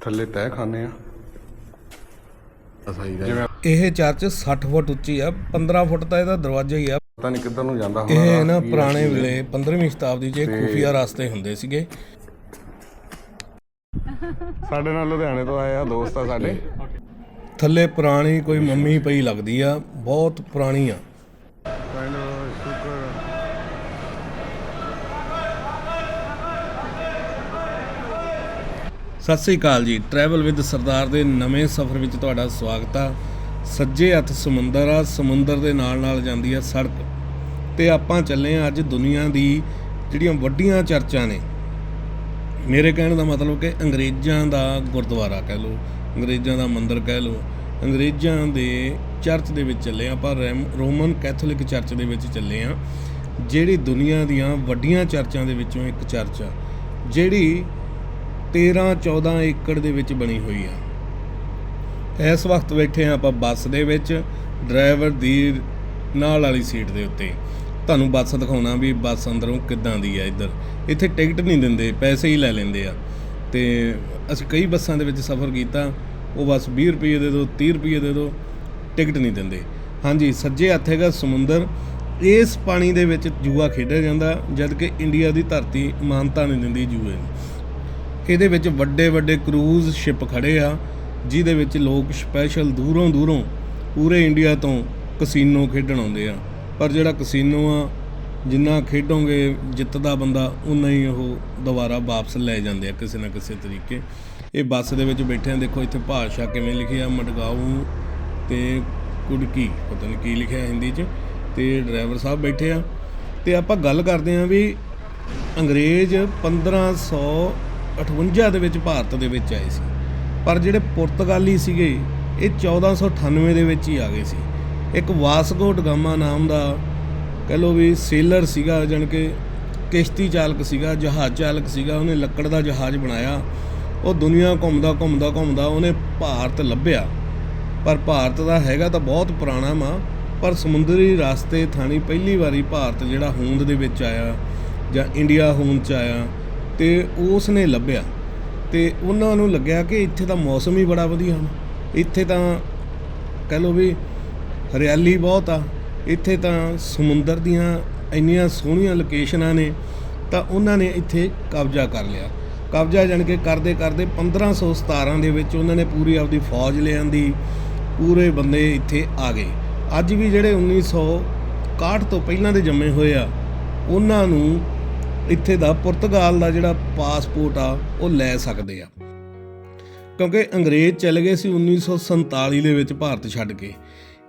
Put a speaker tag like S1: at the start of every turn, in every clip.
S1: ਥੱਲੇ ਤਹਿ ਖਾਨੇ ਆ। ਅਸਾਈ ਦਾ
S2: ਇਹ ਚਰਚ 60 ਫੁੱਟ ਉੱਚੀ ਆ 15 ਫੁੱਟ ਤਾਂ ਇਹਦਾ ਦਰਵਾਜ਼ਾ ਹੀ ਆ।
S1: ਪਤਾ ਨਹੀਂ ਕਿੱਧਰ ਨੂੰ ਜਾਂਦਾ ਹੋਣਾ
S2: ਇਹ ਨਾ ਪੁਰਾਣੇ ਵੇਲੇ 15ਵੀਂ ਸ਼ਤਾਬਦੀ 'ਚ ਇਹ ਖੂਫੀਆ ਰਸਤੇ ਹੁੰਦੇ ਸੀਗੇ।
S1: ਸਾਡੇ ਨਾਲ ਲੁਧਿਆਣੇ ਤੋਂ ਆਏ ਆ ਦੋਸਤ ਆ ਸਾਡੇ।
S2: ਥੱਲੇ ਪੁਰਾਣੀ ਕੋਈ ਮੰਮੀ ਪਈ ਲੱਗਦੀ ਆ ਬਹੁਤ ਪੁਰਾਣੀ ਆ। ਸਤਿ ਸ੍ਰੀ ਅਕਾਲ ਜੀ। ਟਰੈਵਲ ਵਿਦ ਸਰਦਾਰ ਦੇ ਨਵੇਂ ਸਫ਼ਰ ਵਿੱਚ ਤੁਹਾਡਾ ਸਵਾਗਤ ਆ। ਸੱਜੇ ਹੱਥ ਸਮੁੰਦਰ ਆ, ਸਮੁੰਦਰ ਦੇ ਨਾਲ ਨਾਲ ਜਾਂਦੀ ਆ ਸੜਕ। ਤੇ ਆਪਾਂ ਚੱਲੇ ਆ ਅੱਜ ਦੁਨੀਆ ਦੀ ਜਿਹੜੀਆਂ ਵੱਡੀਆਂ ਚਰਚਾਂ ਨੇ। ਮੇਰੇ ਕਹਿਣ ਦਾ ਮਤਲਬ ਕਿ ਅੰਗਰੇਜ਼ਾਂ ਦਾ ਗੁਰਦੁਆਰਾ ਕਹਿ ਲਓ, ਅੰਗਰੇਜ਼ਾਂ ਦਾ ਮੰਦਿਰ ਕਹਿ ਲਓ। ਅੰਗਰੇਜ਼ਾਂ ਦੇ ਚਰਚ ਦੇ ਵਿੱਚ ਚੱਲੇ ਆ ਆਪਾਂ, ਰੈਮ- ਰੋਮਨ ਕੈਥੋਲਿਕ ਚਰਚ ਦੇ ਵਿੱਚ ਚੱਲੇ ਆ। ਜਿਹੜੀ ਦੁਨੀਆ ਦੀਆਂ ਵੱਡੀਆਂ ਚਰਚਾਂ ਦੇ ਵਿੱਚੋਂ ਇੱਕ ਚਰਚ ਆ। ਜਿਹੜੀ 13 14 ਏਕੜ ਦੇ ਵਿੱਚ ਬਣੀ ਹੋਈ ਆ। ਇਸ ਵਕਤ ਬੈਠੇ ਆ ਆਪਾਂ ਬੱਸ ਦੇ ਵਿੱਚ, ਡਰਾਈਵਰ ਦੀ ਨਾਲ ਵਾਲੀ ਸੀਟ ਦੇ ਉੱਤੇ। ਤੁਹਾਨੂੰ ਬੱਸ ਦਿਖਾਉਣਾ ਵੀ ਬੱਸ ਅੰਦਰੋਂ ਕਿੱਦਾਂ ਦੀ ਆ ਇੱਧਰ। ਇੱਥੇ ਟਿਕਟ ਨਹੀਂ ਦਿੰਦੇ, ਪੈਸੇ ਹੀ ਲੈ ਲੈਂਦੇ ਆ। ਤੇ ਅਸੀਂ ਕਈ ਬੱਸਾਂ ਦੇ ਵਿੱਚ ਸਫ਼ਰ ਕੀਤਾ, ਉਹ ਬੱਸ 20 ਰੁਪਏ ਦੇ ਦਿਓ 30 ਰੁਪਏ ਦੇ ਦਿਓ ਟਿਕਟ ਨਹੀਂ ਦਿੰਦੇ। ਹਾਂਜੀ, ਸੱਜੇ ਹੱਥ ਹੈਗਾ ਸਮੁੰਦਰ। ਇਸ ਪਾਣੀ ਦੇ ਵਿੱਚ ਜੂਆ ਖੇਡਿਆ ਜਾਂਦਾ ਜਦ ਕਿ ਇੰਡੀਆ ਦੀ ਧਰਤੀ ਮਾਨਤਾ ਨਹੀਂ ਦਿੰਦੀ ਜੂਏ ਨੂੰ। ਇਹਦੇ ਵਿੱਚ ਵੱਡੇ ਵੱਡੇ ਕਰੂਜ਼ ਸ਼ਿਪ ਖੜੇ ਆ, ਜਿਹਦੇ ਵਿੱਚ ਲੋਕ ਸਪੈਸ਼ਲ ਦੂਰੋਂ ਦੂਰੋਂ ਪੂਰੇ ਇੰਡੀਆ ਤੋਂ ਕਸੀਨੋ ਖੇਡਣ ਆਉਂਦੇ ਆ। ਪਰ ਜਿਹੜਾ ਕਸੀਨੋ ਆ, ਜਿੰਨਾ ਖੇਡੋਗੇ, ਜਿੱਤਦਾ ਬੰਦਾ ਉਨਾ ਹੀ ਉਹ ਦੁਬਾਰਾ ਵਾਪਸ ਲੈ ਜਾਂਦੇ ਆ ਕਿਸੇ ਨਾ ਕਿਸੇ ਤਰੀਕੇ। ਇਹ ਬੱਸ ਦੇ ਵਿੱਚ ਬੈਠੇ ਆ, ਦੇਖੋ ਇੱਥੇ ਭਾਸ਼ਾ ਕਿਵੇਂ ਲਿਖੀ ਆ ਮਡਗਾਊ ਤੇ ਕੁੜਕੀ, ਪਤਾ ਨਹੀਂ ਕੀ ਲਿਖਿਆ ਹਿੰਦੀ 'ਚ, ਤੇ ਡਰਾਈਵਰ ਸਾਹਿਬ ਬੈਠੇ ਆ। ਤੇ ਆਪਾਂ ਗੱਲ ਕਰਦੇ ਆ ਵੀ ਅੰਗਰੇਜ਼ 1558 ਦੇ ਵਿੱਚ ਭਾਰਤ ਦੇ ਵਿੱਚ ਆਏ ਸੀ। ਪਰ ਜਿਹੜੇ ਪੁਰਤਗਾਲੀ ਸੀਗੇ, ਇਹ 1498 ਦੇ ਵਿੱਚ ਹੀ ਆ ਗਏ ਸੀ। ਇੱਕ ਵਾਸਕੋ ਡਗਾਮਾ ਨਾਮ ਦਾ ਕਹ ਲੋ ਵੀ ਸੇਲਰ ਸੀਗਾ, ਜਾਣੀ ਕਿ ਕਿਸ਼ਤੀ ਚਾਲਕ ਸੀਗਾ, ਜਹਾਜ਼ ਚਾਲਕ ਸੀਗਾ, ਉਹਨੇ ਲੱਕੜ ਦਾ ਜਹਾਜ਼ ਬਣਾਇਆ। ਉਹ ਦੁਨੀਆ ਘੁੰਮਦਾ ਘੁੰਮਦਾ ਘੁੰਮਦਾ ਉਹਨੇ ਭਾਰਤ ਲੱਭਿਆ। ਪਰ ਭਾਰਤ ਦਾ ਹੈਗਾ ਤਾਂ ਬਹੁਤ ਪੁਰਾਣਾ ਮਾ, ਪਰ ਸਮੁੰਦਰੀ ਰਾਸਤੇ, ਥਾਣੀ ਪਹਿਲੀ ਵਾਰੀ ਭਾਰਤ ਜਿਹੜਾ ਹੋਂਦ ਦੇ ਵਿੱਚ ਆਇਆ ਜਾਂ ਇੰਡੀਆ ਹੋਂਦ ਚ ਆਇਆ ਤੇ ਉਸ ਨੇ ਲੱਭਿਆ। ਤੇ ਉਹਨਾਂ ਨੂੰ ਲੱਗਿਆ ਕਿ ਇੱਥੇ ਤਾਂ ਮੌਸਮ ਹੀ ਬੜਾ ਵਧੀਆ ਹੈ ਇੱਥੇ ਤਾਂ ਕਹਿ ਲਓ ਵੀ ਹਰਿਆਲੀ ਬਹੁਤ ਆ। ਇੱਥੇ ਤਾਂ ਸਮੁੰਦਰ ਦੀਆਂ ਇੰਨੀਆਂ ਸੋਹਣੀਆਂ ਲੋਕੇਸ਼ਨਾਂ ਨੇ, ਤਾਂ ਉਹਨਾਂ ਨੇ ਇੱਥੇ ਕਬਜ਼ਾ ਕਰ ਲਿਆ। ਕਬਜ਼ਾ ਜਾਣ ਕੇ ਕਰਦੇ ਕਰਦੇ 1517 ਦੇ ਵਿੱਚ ਉਹਨਾਂ ਨੇ ਪੂਰੀ ਆਪਦੀ ਫੌਜ ਲਿਆਂਦੀ, ਪੂਰੇ ਬੰਦੇ ਇੱਥੇ ਆ ਗਏ। ਅੱਜ ਵੀ ਜਿਹੜੇ 1961 ਤੋਂ ਪਹਿਲਾਂ ਦੇ ਜੰਮੇ ਹੋਏ ਆ, ਉਹਨਾਂ ਨੂੰ ਇੱਥੇ ਦਾ ਪੁਰਤਗਾਲ ਦਾ ਜਿਹੜਾ ਪਾਸਪੋਰਟ ਆ, ਉਹ ਲੈ ਸਕਦੇ ਆ। ਕਿਉਂਕਿ ਅੰਗਰੇਜ਼ ਚਲੇ ਗਏ ਸੀ 1947 ਦੇ ਵਿੱਚ ਭਾਰਤ ਛੱਡ ਕੇ।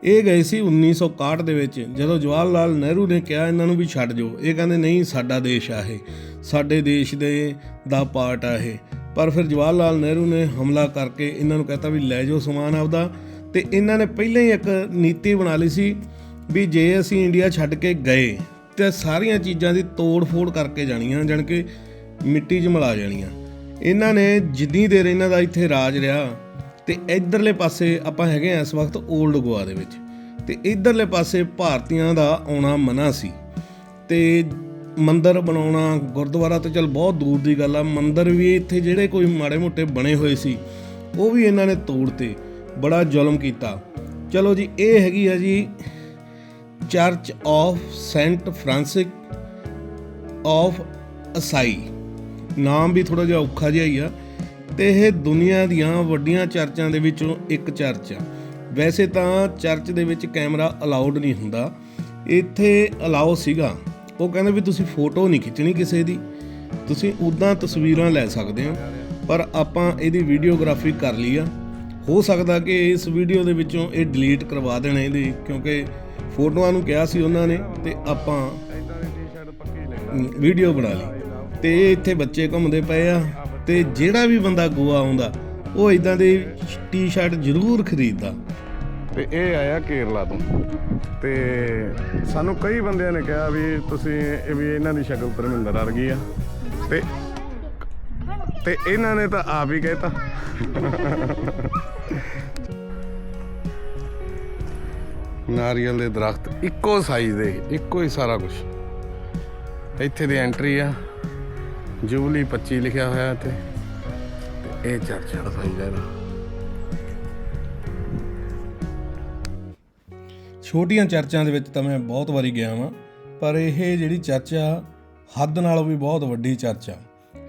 S2: ਇਹ ਗਏ ਸੀ 1961 ਦੇ ਵਿੱਚ, ਜਦੋਂ ਜਵਾਹਰ ਲਾਲ ਨਹਿਰੂ ਨੇ ਕਿਹਾ ਇਹਨਾਂ ਨੂੰ ਵੀ ਛੱਡ ਜਾਓ। ਇਹ ਕਹਿੰਦੇ, ਨਹੀਂ, ਸਾਡਾ ਦੇਸ਼ ਆ ਇਹ। ਸਾਡੇ ਦੇਸ਼ ਦੇ ਦਾ ਪਾਰਟ ਆ ਇਹ। ਪਰ ਫਿਰ ਜਵਾਹਰ ਲਾਲ ਨਹਿਰੂ ਨੇ ਹਮਲਾ ਕਰਕੇ ਇਹਨਾਂ ਨੂੰ ਕਹਤਾ ਵੀ ਲੈ ਜਾਓ ਸਮਾਨ ਆਪਦਾ। ਤੇ ਇਹਨਾਂ ਨੇ ਪਹਿਲਾਂ ਹੀ ਇੱਕ ਨੀਤੀ ਬਣਾ ਲਈ ਸੀ ਵੀ ਜੇ ਅਸੀਂ ਇੰਡੀਆ ਛੱਡ ਕੇ ਗਏ ਤੇ ਸਾਰੀਆਂ ਚੀਜ਼ਾਂ ਦੀ ਤੋੜ ਫੋੜ ਕਰਕੇ ਜਾਣੀਆਂ, ਜਾਣ ਕਿ ਮਿੱਟੀ 'ਚ ਮਿਲਾ ਜਾਣੀਆਂ। ਇਹਨਾਂ ਨੇ ਜਿੰਨੀ ਦੇਰ ਇਹਨਾਂ ਦਾ ਇੱਥੇ ਰਾਜ ਰਿਹਾ ਤੇ ਇਧਰਲੇ ਪਾਸੇ ਆਪਾਂ ਹੈਗੇ ਆ ਇਸ ਵਕਤ 올ਡ ਗੋਆ ਦੇ ਵਿੱਚ। ਤੇ ਇਧਰਲੇ ਪਾਸੇ ਭਾਰਤੀਆਂ ਦਾ ਆਉਣਾ ਮਨਾ ਸੀ। ਤੇ ਮੰਦਰ ਬਣਾਉਣਾ ਗੁਰਦੁਆਰਾ ਤਾਂ ਚਲ ਬਹੁਤ ਦੂਰ ਦੀ ਗੱਲ ਆ, ਮੰਦਰ ਵੀ ਇੱਥੇ ਜਿਹੜੇ ਕੋਈ ਮਾੜੇ ਮੋਟੇ ਬਣੇ ਹੋਏ ਸੀ, ਉਹ ਵੀ ਇਹਨਾਂ ਨੇ ਤੋੜਤੇ, ਬੜਾ ਜ਼ੁਲਮ ਕੀਤਾ। ਚਲੋ ਜੀ, ਇਹ ਹੈਗੀ ਆ ਜੀ church of saint Francis of Assisi ਨਾਮ ਵੀ ਥੋੜਾ ਜਿਹਾ ਔਖਾ ਜਿਹਾ ਹੀ ਆ। ਤੇ ਇਹ ਦੁਨੀਆ ਦੀਆਂ ਵੱਡੀਆਂ ਚਰਚਾਂ ਦੇ ਵਿੱਚੋਂ ਇੱਕ ਚਰਚ ਆ। ਵੈਸੇ ਤਾਂ ਚਰਚ ਦੇ ਵਿੱਚ ਕੈਮਰਾ ਅਲਾਉਡ ਨਹੀਂ ਹੁੰਦਾ। ਇੱਥੇ ਅਲਾਉ ਸੀਗਾ। ਉਹ ਕਹਿੰਦੇ ਵੀ ਤੁਸੀਂ ਫੋਟੋ ਨਹੀਂ ਖਿੱਚਣੀ ਕਿਸੇ ਦੀ। ਤੁਸੀਂ ਉਦਾਂ ਤਸਵੀਰਾਂ ਲੈ ਸਕਦੇ ਹੋ। ਪਰ ਆਪਾਂ ਇਹਦੀ ਵੀਡੀਓਗ੍ਰਾਫੀ ਕਰ ਲਈ ਆ। ਹੋ ਸਕਦਾ ਕਿ ਇਸ ਵੀਡੀਓ ਦੇ ਵਿੱਚੋਂ ਇਹ ਡਿਲੀਟ ਕਰਵਾ ਦੇਣ ਇਹਦੀ, ਕਿਉਂਕਿ ਫੋਟੋਆਂ ਨੂੰ ਕਿਹਾ ਸੀ ਉਹਨਾਂ ਨੇ ਤੇ ਆਪਾਂ ਵੀਡੀਓ ਬਣਾ ਲਈ। ਤੇ ਇਹ ਇੱਥੇ ਬੱਚੇ ਘੁੰਮਦੇ ਪਏ ਆ ਤੇ ਜਿਹੜਾ ਵੀ ਬੰਦਾ ਗੋਆ ਆਉਂਦਾ, ਉਹ ਇਦਾਂ ਦੇ ਟੀ-ਸ਼ਰਟ ਜ਼ਰੂਰ ਖਰੀਦਦਾ।
S1: ਤੇ ਇਹ ਆਇਆ ਕੇਰਲਾ ਤੋਂ। ਤੇ ਸਾਨੂੰ ਕਈ ਬੰਦਿਆਂ ਨੇ ਕਿਹਾ ਵੀ ਤੁਸੀਂ ਇਹ ਵੀ ਇਹਨਾਂ ਦੀ ਸ਼ਕਲ ਧਰਮਿੰਦਰ ਵਰਗੀ ਆ। ਤੇ ਤੇ ਇਹਨਾਂ ਨੇ ਤਾਂ ਆਪ ਹੀ ਕਹਿਤਾ। ਨਾਰੀਅਲ ਦੇ ਦਰਖਤ ਇੱਕੋ ਸਾਈਜ਼ ਦੇ, ਇੱਕੋ ਹੀ ਸਾਰਾ ਕੁਝ ਇੱਥੇ ਦੀ ਐਂਟਰੀ ਆ। ਜੁਬਲੀ 25 ਲਿਖਿਆ ਹੋਇਆ ਇੱਥੇ। ਇਹ ਚਰਚਾ ਦਿਖਾਈ ਜਾ ਰਿਹਾ।
S2: ਛੋਟੀਆਂ ਚਰਚਾਂ ਦੇ ਵਿੱਚ ਤਾਂ ਮੈਂ ਬਹੁਤ ਵਾਰੀ ਗਿਆ ਵਾਂ, ਪਰ ਇਹ ਜਿਹੜੀ ਚਰਚਾ ਹੱਦ ਨਾਲੋਂ ਵੀ ਬਹੁਤ ਵੱਡੀ ਚਰਚਾ।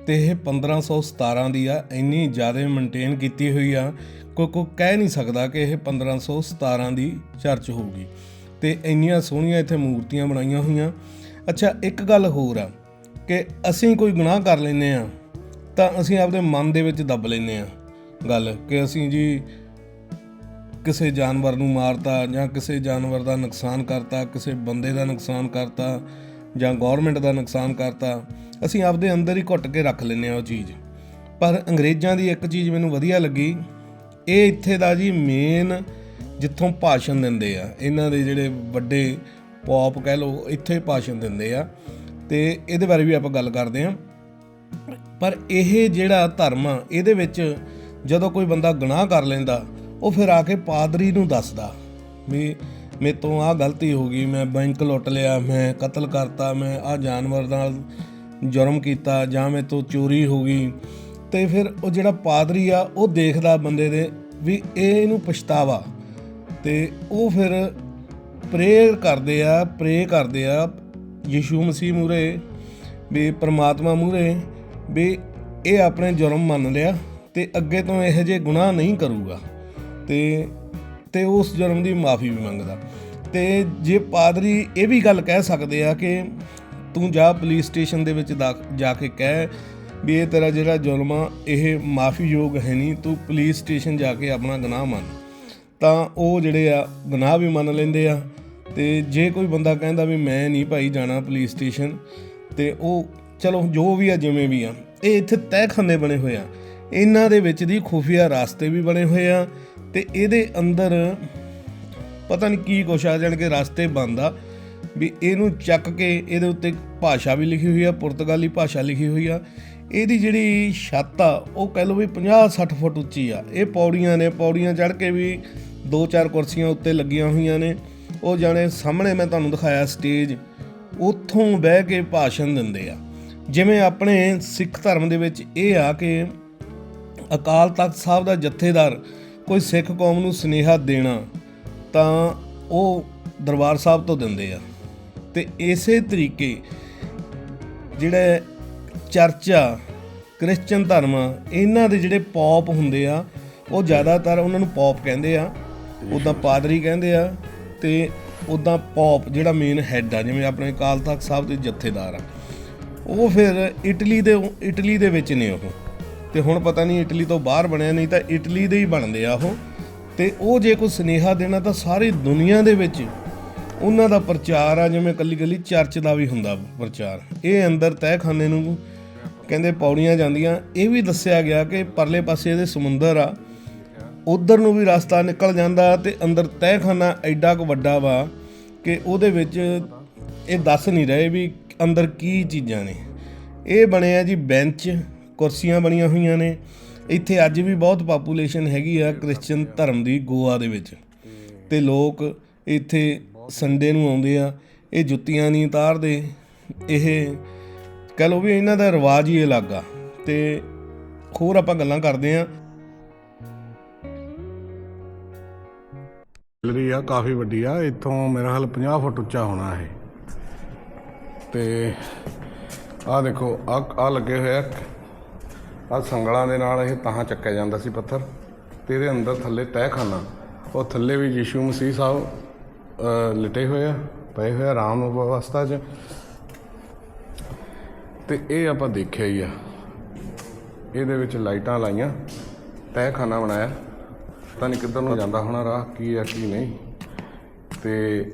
S2: ਤੇ ਇਹ 1517 ਦੀ ਆ, ਇੰਨੀ ਜ਼ਿਆਦਾ ਮੇਨਟੇਨ ਕੀਤੀ ਹੋਈ ਆ ਕੋਈ ਕੋਈ ਕਹਿ ਨਹੀਂ ਸਕਦਾ ਕਿ ਇਹ 1517 ਦੀ ਚਰਚ ਹੋਊਗੀ। ਤੇ ਇੰਨੀਆਂ ਸੋਹਣੀਆਂ ਇੱਥੇ ਮੂਰਤੀਆਂ ਬਣਾਈਆਂ ਹੋਈਆਂ। ਅੱਛਾ, ਇੱਕ ਗੱਲ ਹੋਰ ਆ, ਕਿ ਅਸੀਂ ਕੋਈ ਗੁਨਾਹ ਕਰ ਲੈਨੇ ਆ, ਤਾਂ ਅਸੀਂ ਆਪਦੇ ਮਨ ਦੇ ਵਿੱਚ ਦੱਬ ਲੈਨੇ ਆ ਗੱਲ, ਕਿ ਅਸੀਂ ਜੀ ਕਿਸੇ ਜਾਨਵਰ ਨੂੰ ਮਾਰਤਾ ਜਾਂ ਕਿਸੇ ਜਾਨਵਰ ਦਾ ਨੁਕਸਾਨ ਕਰਤਾ, ਕਿਸੇ ਬੰਦੇ ਦਾ ਨੁਕਸਾਨ ਕਰਤਾ ਜਾਂ ਗਵਰਨਮੈਂਟ ਦਾ ਨੁਕਸਾਨ ਕਰਤਾ, ਅਸੀਂ ਆਪਦੇ ਅੰਦਰ ਹੀ ਘੁੱਟ ਕੇ ਰੱਖ ਲੈਂਦੇ ਆ ਉਹ ਚੀਜ਼। ਪਰ ਅੰਗਰੇਜ਼ਾਂ ਦੀ ਇੱਕ ਚੀਜ਼ ਮੈਨੂੰ ਵਧੀਆ ਲੱਗੀ, ਇਹ ਇੱਥੇ ਦਾ ਜੀ ਮੇਨ ਜਿੱਥੋਂ ਭਾਸ਼ਣ ਦਿੰਦੇ ਆ, ਇਹਨਾਂ ਦੇ ਜਿਹੜੇ ਵੱਡੇ ਪੌਪ ਕਹਿ ਲਓ, ਇੱਥੇ ਭਾਸ਼ਣ ਦਿੰਦੇ ਆ, ਤੇ ਇਹਦੇ ਬਾਰੇ ਵੀ ਆਪਾਂ ਗੱਲ ਕਰਦੇ ਆ ਪਰ ਇਹ ਜਿਹੜਾ ਧਰਮ ਆ, ਇਹਦੇ ਵਿੱਚ ਜਦੋਂ ਕੋਈ ਬੰਦਾ ਗੁਨਾਹ ਕਰ ਲੈਂਦਾ, ਉਹ ਫਿਰ ਆ ਕੇ ਪਾਦਰੀ ਨੂੰ ਦੱਸਦਾ ਵੀ ਮੇਰੇ ਤੋਂ ਆਹ ਗਲਤੀ ਹੋ ਗਈ, ਮੈਂ ਬੈਂਕ ਲੁੱਟ ਲਿਆ, ਮੈਂ ਕਤਲ ਕਰਤਾ, ਮੈਂ ਆਹ ਜਾਨਵਰ ਨਾਲ ਜੁਰਮ ਕੀਤਾ, ਜਾਂ ਮੇਰੇ ਤੋਂ ਚੋਰੀ ਹੋ ਗਈ। ਤੇ ਫਿਰ ਉਹ ਜਿਹੜਾ ਪਾਦਰੀ ਆ, ਉਹ ਦੇਖਦਾ ਬੰਦੇ ਦੇ ਵੀ ਇਹ ਇਹਨੂੰ ਪਛਤਾਵਾ। ਤੇ ਉਹ ਫਿਰ ਪ੍ਰੇਅਰ ਕਰਦੇ ਆ ਪ੍ਰੇ ਕਰਦੇ ਆ ਯਿਸੂ ਮਸੀਹ ਮੂਰੇ ਵੀ ਪ੍ਰਮਾਤਮਾ ਮੂਰੇ ਵੀ ਇਹ ਆਪਣੇ ਜੁਰਮ ਮੰਨ ਲਿਆ ਤੇ ਅੱਗੇ ਤੋਂ ਇਹੋ ਜਿਹੇ ਗੁਨਾਹ ਨਹੀਂ ਕਰੂਗਾ। ਤੇ ਤੇ ਉਸ ਜੁਰਮ ਦੀ ਮਾਫੀ ਵੀ ਮੰਗਦਾ। ਤੇ ਜੇ ਪਾਦਰੀ ਇਹ ਵੀ ਗੱਲ ਕਹਿ ਸਕਦੇ ਆ ਕਿ ਤੂੰ ਜਾ ਪੁਲਿਸ ਸਟੇਸ਼ਨ ਦੇ ਵਿੱਚ ਦਾ- ਜਾ ਕੇ ਕਹਿ ਵੀ ਇਹ ਤੇਰਾ ਜਿਹੜਾ ਜ਼ੁਲਮ ਆ, ਇਹ ਮਾਫੀਯੋਗ ਹੈ ਨਹੀਂ, ਤੂੰ ਪੁਲਿਸ ਸਟੇਸ਼ਨ ਜਾ ਕੇ ਆਪਣਾ ਗੁਨਾਹ ਮੰਨ। ਤਾਂ ਉਹ ਜਿਹੜੇ ਆ, ਗੁਨਾਹ ਵੀ ਮੰਨ ਲੈਂਦੇ ਆ। ਤੇ ਜੇ ਕੋਈ ਬੰਦਾ ਕਹਿੰਦਾ ਵੀ ਮੈਂ ਨਹੀਂ ਭਾਈ ਜਾਣਾ ਪੁਲਿਸ ਸਟੇਸ਼ਨ, ਤੇ ਉਹ ਚਲੋ ਜੋ ਵੀ ਆ, ਜਿਵੇਂ ਵੀ ਆ, ਇਹ ਇੱਥੇ ਤਹਿਖਾਨੇ ਬਣੇ ਹੋਏ ਆ। ਇਹਨਾਂ ਦੇ ਵਿੱਚ ਦੀ ਖੁਫੀਆ ਰਾਸਤੇ ਵੀ ਬਣੇ ਹੋਏ ਆ ਤੇ ਇਹਦੇ ਅੰਦਰ ਪਤਾ ਨਹੀਂ ਕੀ ਕੁਛ ਆ ਜਾਣ ਕੇ ਰਸਤੇ ਬੰਦ ਆ ਵੀ ਇਹਨੂੰ ਚੱਕ ਕੇ ਇਹਦੇ ਉੱਤੇ ਭਾਸ਼ਾ ਵੀ ਲਿਖੀ ਹੋਈ ਆ, ਪੁਰਤਗਾਲੀ ਭਾਸ਼ਾ ਲਿਖੀ ਹੋਈ ਆ। ਇਹਦੀ ਜਿਹੜੀ ਛੱਤ ਆ, ਉਹ ਕਹਿ ਲਓ ਵੀ 50 60 ਫੁੱਟ ਉੱਚੀ ਆ। ਇਹ ਪੌੜੀਆਂ ਨੇ, ਪੌੜੀਆਂ ਚੜ੍ਹ ਕੇ ਵੀ ਦੋ ਚਾਰ ਕੁਰਸੀਆਂ ਉੱਤੇ ਲੱਗੀਆਂ ਹੋਈਆਂ ਨੇ। ਉਹ ਜਾਣੇ ਸਾਹਮਣੇ ਮੈਂ ਤੁਹਾਨੂੰ ਦਿਖਾਇਆ ਸਟੇਜ, ਉੱਥੋਂ ਬਹਿ ਕੇ ਭਾਸ਼ਣ ਦਿੰਦੇ ਆ। ਜਿਵੇਂ ਆਪਣੇ ਸਿੱਖ ਧਰਮ ਦੇ ਵਿੱਚ ਇਹ ਆ ਕਿ ਅਕਾਲ ਤਖਤ ਸਾਹਿਬ ਦਾ ਜਥੇਦਾਰ ਕੋਈ ਸਿੱਖ ਕੌਮ ਨੂੰ ਸਨੇਹਾ ਦੇਣਾ ਤਾਂ ਉਹ ਦਰਬਾਰ ਸਾਹਿਬ ਤੋਂ ਦਿੰਦੇ ਆ। ਤੇ ਇਸੇ ਤਰੀਕੇ ਜਿਹੜੇ ਚਰਚ ਆ ਕ੍ਰਿਸਚੀਅਨ ਧਰਮ ਆ ਇਹਨਾਂ ਦੇ ਜਿਹੜੇ ਪੌਪ ਹੁੰਦੇ ਆ, ਉਹ ਜ਼ਿਆਦਾਤਰ ਉਹਨਾਂ ਨੂੰ ਪੌਪ ਕਹਿੰਦੇ ਆ ਉਦਾਂ ਪਾਦਰੀ ਕਹਿੰਦੇ ਆ ਤੇ ਉਦਾਂ ਪੌਪ ਜਿਹੜਾ ਮੇਨ ਹੈੱਡ ਆ, ਜਿਵੇਂ ਆਪਣੇ ਅਕਾਲ ਤਖਤ ਸਾਹਿਬ ਦੇ ਜਥੇਦਾਰ ਆ। ਉਹ ਫਿਰ ਇਟਲੀ ਦੇ ਇਟਲੀ ਦੇ ਵਿੱਚ ਨੇ ਉਹ। ਤੇ ਹੁਣ ਪਤਾ ਨਹੀਂ ਇਟਲੀ ਤੋਂ ਬਾਹਰ ਬਣਿਆ, ਨਹੀਂ ਤਾਂ ਇਟਲੀ ਦੇ ਹੀ ਬਣਦੇ ਆ ਉਹ। ਤੇ ਉਹ ਜੇ ਕੋਈ ਸਨੇਹਾ ਦੇਣਾ ਤਾਂ ਸਾਰੀ ਦੁਨੀਆ ਦੇ ਵਿੱਚ ਉਹਨਾਂ ਦਾ ਪ੍ਰਚਾਰ ਆ, ਜਿਵੇਂ ਕੱਲੀ ਕੱਲੀ ਚਰਚ ਦਾ ਵੀ ਹੁੰਦਾ ਪ੍ਰਚਾਰ। ਇਹ ਅੰਦਰ ਤਹਿਖਾਨੇ ਨੂੰ ਕਹਿੰਦੇ ਪੌੜੀਆਂ ਜਾਂਦੀਆਂ। ਇਹ ਵੀ ਦੱਸਿਆ ਗਿਆ ਕਿ ਪਰਲੇ ਪਾਸੇ ਇਹਦੇ ਸਮੁੰਦਰ ਆ, ਉਧਰ ਨੂੰ ਵੀ ਰਸਤਾ ਨਿਕਲ ਜਾਂਦਾ ਤੇ ਅੰਦਰ ਤਹਿਖਾਨਾ ਐਡਾ ਕੁ ਵੱਡਾ ਵਾ ਕਿ ਉਹਦੇ ਵਿੱਚ ਇਹ ਦੱਸ ਨਹੀਂ ਰਹੇ ਵੀ ਅੰਦਰ ਕੀ ਚੀਜ਼ਾਂ ਨੇ। ਇਹ ਬਣਿਆ ਜੀ ਬੈਂਚ ਕੁਰਸੀਆਂ ਬਣੀਆਂ ਹੋਈਆਂ ਨੇ। ਇੱਥੇ ਅੱਜ ਵੀ ਬਹੁਤ ਪਾਪੂਲੇਸ਼ਨ ਹੈਗੀ ਆ ਕ੍ਰਿਸਚੀਅਨ ਧਰਮ ਦੀ ਗੋਆ ਦੇ ਵਿੱਚ। ਤੇ ਲੋਕ ਇੱਥੇ ਸੰਡੇ ਨੂੰ ਆਉਂਦੇ ਆ, ਇਹ ਜੁੱਤੀਆਂ ਨਹੀਂ ਉਤਾਰਦੇ। ਇਹ ਕਹ ਲਓ ਵੀ ਇਹਨਾਂ ਦਾ ਰਿਵਾਜ ਹੀ ਅਲੱਗ ਆ। ਤੇ ਹੋਰ ਆਪਾਂ ਗੱਲਾਂ ਕਰਦੇ ਆ।
S1: ਗੈਲਰੀ ਆ, ਕਾਫੀ ਵੱਡੀ ਆ। ਇੱਥੋਂ ਮੇਰਾ ਹਾਲ 50 ਫੁੱਟ ਉੱਚਾ ਹੋਣਾ ਇਹ। ਤੇ ਆਹ ਦੇਖੋ ਆ ਆ ਲੱਗੇ ਹੋਏ ਆ ਸੰਗਲਾਂ ਦੇ ਨਾਲ ਇਹ ਤਾਂ ਚੱਕਿਆ ਜਾਂਦਾ ਸੀ ਪੱਥਰ ਤੇ ਇਹਦੇ ਅੰਦਰ ਥੱਲੇ ਤਹਿਖਾਨਾ। ਉਹ ਥੱਲੇ ਵੀ ਯੀਸ਼ੂ ਮਸੀਹ ਸਾਹਿਬ ਅਹ, ਲਿਟੇ ਹੋਏ ਆ ਪਏ ਹੋਏ ਆਰਾਮ ਅਵਸਥਾ 'ਚ। ਤੇ ਇਹ ਆਪਾਂ ਦੇਖਿਆ ਹੀ ਆ। ਇਹਦੇ ਵਿੱਚ ਲਾਈਟਾਂ ਲਾਈਆਂ ਤਹਿਖਾਨਾ ਬਣਾਇਆ। ਪਤਾ ਨਹੀਂ ਕਿੱਧਰ ਨੂੰ ਜਾਂਦਾ ਹੋਣਾ ਰਾਹ ਕੀ ਆ ਕੀ ਨਹੀਂ। ਤੇ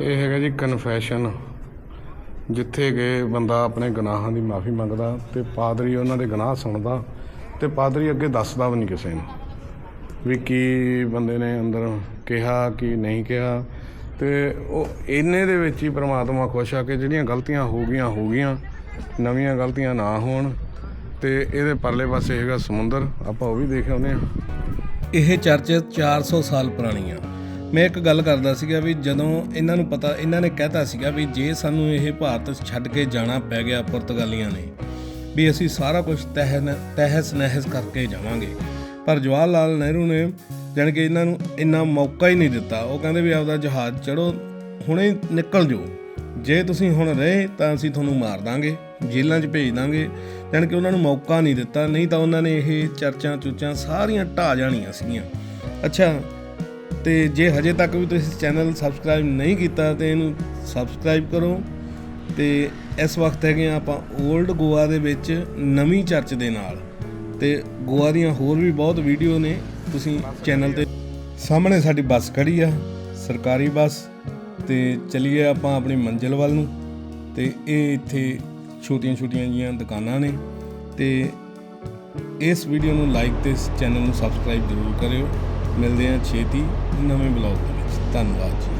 S1: ਇਹ ਹੈਗਾ ਜੀ ਕਨਫੈਸ਼ਨ ਜਿੱਥੇ ਕਿ ਬੰਦਾ ਆਪਣੇ ਗੁਨਾਹਾਂ ਦੀ ਮਾਫੀ ਮੰਗਦਾ ਤੇ ਪਾਦਰੀ ਉਹਨਾਂ ਦੇ ਗੁਨਾਹ ਸੁਣਦਾ ਤੇ ਪਾਦਰੀ ਅੱਗੇ ਦੱਸਦਾ ਵੀ ਨਹੀਂ ਕਿਸੇ ਨੂੰ ਵੀ ਕੀ ਬੰਦੇ ਨੇ ਅੰਦਰ ਕਿਹਾ, ਕੀ ਨਹੀਂ ਕਿਹਾ। ਤੇ ਉਹ ਇੰਨੇ ਦੇ ਵਿੱਚ ਹੀ ਪ੍ਰਮਾਤਮਾ ਖੁਸ਼ ਆ ਕਿ ਜਿਹੜੀਆਂ ਗਲਤੀਆਂ ਹੋ ਗਈਆਂ ਹੋ ਗਈਆਂ। ਨਵੀਆਂ ਗਲਤੀਆਂ ਨਾ ਹੋਣ। ਤੇ ਇਹਦੇ ਪਰਲੇ ਪਾਸੇ ਹੈਗਾ ਸਮੁੰਦਰ। ਆਪਾਂ ਉਹ ਵੀ ਦੇਖ ਆਉਂਦੇ ਆ।
S2: ਇਹ ਚਰਚ 400 ਸਾਲ ਪੁਰਾਣੀ ਆ ਮੈਂ ਇੱਕ ਗੱਲ ਕਰਦਾ ਸੀਗਾ ਵੀ ਜਦੋਂ ਇਹਨਾਂ ਨੂੰ ਪਤਾ, ਇਹਨਾਂ ਨੇ ਕਹਿਤਾ ਸੀਗਾ ਵੀ ਜੇ ਸਾਨੂੰ ਇਹ ਭਾਰਤ ਛੱਡ ਕੇ ਜਾਣਾ ਪੈ ਗਿਆ ਪੁਰਤਗਾਲੀਆਂ ਨੇ, ਵੀ ਅਸੀਂ ਸਾਰਾ ਕੁਝ ਤਹਿਨ ਤਹਿਸ ਨਹਿਸ ਕਰਕੇ ਜਾਵਾਂਗੇ। ਪਰ ਜਵਾਹਰ ਲਾਲ ਨਹਿਰੂ ਨੇ ਜਾਣੀ ਕਿ ਇਹਨਾਂ ਨੂੰ ਇੰਨਾ ਮੌਕਾ ਹੀ ਨਹੀਂ ਦਿੱਤਾ। ਉਹ ਕਹਿੰਦੇ ਵੀ ਆਪਦਾ ਜਹਾਜ਼ ਚੜੋ ਹੁਣੇ ਨਿਕਲ ਜਾਓ। ਜੇ ਤੁਸੀਂ ਹੁਣ ਰਹੇ ਤਾਂ ਅਸੀਂ ਤੁਹਾਨੂੰ ਮਾਰ ਦਾਂਗੇ, ਜੇਲ੍ਹਾਂ 'ਚ ਭੇਜ ਦਾਂਗੇ। ਜਾਣੀ ਕਿ ਉਹਨਾਂ ਨੂੰ ਮੌਕਾ ਨਹੀਂ ਦਿੱਤਾ, ਨਹੀਂ ਤਾਂ ਉਹਨਾਂ ਨੇ ਇਹ ਚਰਚਾਂ ਚੁਰਚਾਂ ਸਾਰੀਆਂ ਢਾਹ ਜਾਣੀਆਂ ਸੀਗੀਆਂ। ਅੱਛਾ, ਤੇ ਜੇ ਹਜੇ ਤੱਕ ਵੀ ਤੁਸੀਂ ਚੈਨਲ ਸਬਸਕ੍ਰਾਈਬ ਨਹੀਂ ਕੀਤਾ, ਤੇ ਇਹਨੂੰ ਸਬਸਕ੍ਰਾਈਬ ਕਰੋ। ਤੇ ਇਸ ਵਕਤ ਹੈਗੇ ਆ ਆਪਾਂ 올ਡ ਗੋਆ ਦੇ ਵਿੱਚ ਨਵੀਂ ਚਰਚ ਦੇ ਨਾਲ। ਤੇ ਗੋਆ ਦੀਆਂ ਹੋਰ ਵੀ ਬਹੁਤ ਵੀਡੀਓ ਨੇ, ਤੁਸੀਂ ਚੈਨਲ ਤੇ ਸਾਹਮਣੇ ਸਾਡੀ ਬੱਸ ਖੜੀ ਆ, ਸਰਕਾਰੀ ਬੱਸ। ਤੇ ਚਲੀਏ ਆਪਾਂ ਆਪਣੀ ਮੰਜ਼ਿਲ ਵੱਲ ਨੂੰ। ਤੇ ਇਹ ਇੱਥੇ ਛੋਟੀਆਂ ਛੋਟੀਆਂ ਜੀਆਂ ਦੁਕਾਨਾਂ ਨੇ ਤੇ ਇਸ ਵੀਡੀਓ ਨੂੰ ਲਾਈਕ ਤੇ ਇਸ ਚੈਨਲ ਨੂੰ ਸਬਸਕ੍ਰਾਈਬ ਜ਼ਰੂਰ ਕਰਿਓ। ਮਿਲਦੇ ਹਾਂ ਛੇਤੀ ਨਵੇਂ ਬਲੌਗ ਦੇ ਵਿੱਚ। ਧੰਨਵਾਦ ਜੀ।